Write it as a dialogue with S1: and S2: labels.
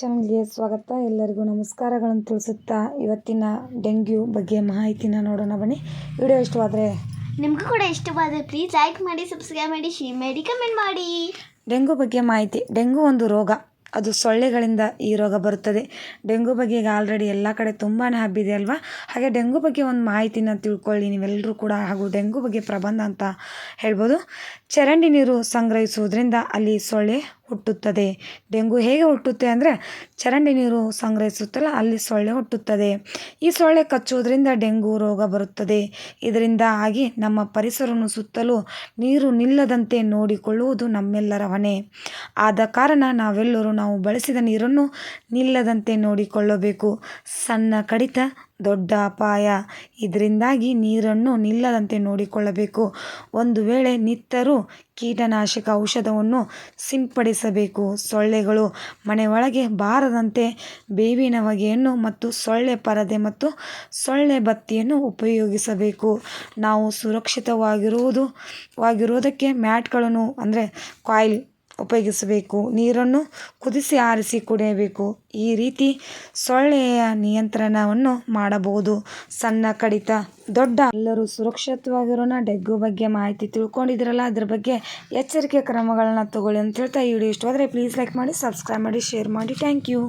S1: ಚಾನಲ್ಗೆ ಸ್ವಾಗತ. ಎಲ್ಲರಿಗೂ ನಮಸ್ಕಾರಗಳನ್ನು ತಿಳಿಸುತ್ತಾ ಇವತ್ತಿನ ಡೆಂಗ್ಯೂ ಬಗ್ಗೆ ಮಾಹಿತಿನ ನೋಡೋಣ ಬನ್ನಿ. ವಿಡಿಯೋ ಇಷ್ಟವಾದರೆ
S2: ನಿಮಗೂ ಕೂಡ ಇಷ್ಟವಾದರೆ ಪ್ಲೀಸ್ ಲೈಕ್ ಮಾಡಿ ಸಬ್ಸ್ಕ್ರೈಬ್ ಮಾಡಿ ಶೇರ್ ಮಾಡಿ ಕಮೆಂಟ್ ಮಾಡಿ.
S1: ಡೆಂಗ್ಯೂ ಬಗ್ಗೆ ಮಾಹಿತಿ. ಡೆಂಗ್ಯೂ ಒಂದು ರೋಗ. ಅದು ಸೊಳ್ಳೆಗಳಿಂದ ಈ ರೋಗ ಬರುತ್ತದೆ. ಡೆಂಗು ಬಗ್ಗೆ ಈಗ ಆಲ್ರೆಡಿ ಎಲ್ಲ ಕಡೆ ತುಂಬಾ ಹಬ್ಬಿದೆ ಅಲ್ವಾ? ಹಾಗೆ ಡೆಂಗು ಬಗ್ಗೆ ಒಂದು ಮಾಹಿತಿನ ತಿಳ್ಕೊಳ್ಳಿ. ನೀವೆಲ್ಲರೂ ಕೂಡ ಹಾಗೂ ಡೆಂಗು ಬಗ್ಗೆ ಪ್ರಬಂಧ ಅಂತ ಹೇಳ್ಬೋದು. ಚರಂಡಿ ನೀರು ಸಂಗ್ರಹಿಸುವುದರಿಂದ ಅಲ್ಲಿ ಸೊಳ್ಳೆ ಹುಟ್ಟುತ್ತದೆ. ಡೆಂಗು ಹೇಗೆ ಹುಟ್ಟುತ್ತೆ ಅಂದರೆ ಚರಂಡಿ ನೀರು ಸಂಗ್ರಹಿಸುತ್ತಲ್ಲ, ಅಲ್ಲಿ ಸೊಳ್ಳೆ ಹುಟ್ಟುತ್ತದೆ. ಈ ಸೊಳ್ಳೆ ಕಚ್ಚುವುದರಿಂದ ಡೆಂಗು ರೋಗ ಬರುತ್ತದೆ. ಇದರಿಂದ ಆಗಿ ನಮ್ಮ ಪರಿಸರವನ್ನು ಸುತ್ತಲೂ ನೀರು ನಿಲ್ಲದಂತೆ ನೋಡಿಕೊಳ್ಳುವುದು ನಮ್ಮೆಲ್ಲರ ಹೊಣೆ. ಆದ ಕಾರಣ ನಾವೆಲ್ಲರೂ ನಾವು ಬಳಸಿದ ನೀರನ್ನು ನಿಲ್ಲದಂತೆ ನೋಡಿಕೊಳ್ಳಬೇಕು. ಸಣ್ಣ ಕಡಿತ ದೊಡ್ಡ ಅಪಾಯ. ಇದರಿಂದಾಗಿ ನೀರನ್ನು ನಿಲ್ಲದಂತೆ ನೋಡಿಕೊಳ್ಳಬೇಕು. ಒಂದು ವೇಳೆ ನಿತ್ತರೂ ಕೀಟನಾಶಕ ಔಷಧವನ್ನು ಸಿಂಪಡಿಸಬೇಕು. ಸೊಳ್ಳೆಗಳು ಮನೆ ಒಳಗೆ ಬಾರದಂತೆ ಬೇವಿನ ಹೊಗೆಯನ್ನು ಮತ್ತು ಸೊಳ್ಳೆ ಪರದೆ ಮತ್ತು ಸೊಳ್ಳೆ ಬತ್ತಿಯನ್ನು ಉಪಯೋಗಿಸಬೇಕು. ನಾವು ಸುರಕ್ಷಿತವಾಗಿರುವುದು ವಾಗಿರುವುದಕ್ಕೆ ಮ್ಯಾಟ್ಗಳನ್ನು, ಅಂದರೆ ಕಾಯಿಲ್ ಉಪಯೋಗಿಸಬೇಕು. ನೀರನ್ನು ಕುದಿಸಿ ಆರಿಸಿ ಕುಡಿಯಬೇಕು. ಈ ರೀತಿ ಸೊಳ್ಳೆಯ ನಿಯಂತ್ರಣವನ್ನು ಮಾಡಬಹುದು. ಸಣ್ಣ, ಕಡಿತ, ದೊಡ್ಡ, ಎಲ್ಲರೂ ಸುರಕ್ಷಿತವಾಗಿರೋಣ. ಡೆಗ್ಗು ಬಗ್ಗೆ ಮಾಹಿತಿ ತಿಳ್ಕೊಂಡಿದ್ರಲ್ಲ ಅದ್ರ ಬಗ್ಗೆ ಎಚ್ಚರಿಕೆ ಕ್ರಮಗಳನ್ನು ತಗೊಳ್ಳಿ ಅಂತ ಹೇಳ್ತಾ ಈ ವಿಡಿಯೋ ಇಷ್ಟವಾದರೆ ಪ್ಲೀಸ್ ಲೈಕ್ ಮಾಡಿ ಸಬ್ಸ್ಕ್ರೈಬ್ ಮಾಡಿ ಶೇರ್ ಮಾಡಿ. Thank you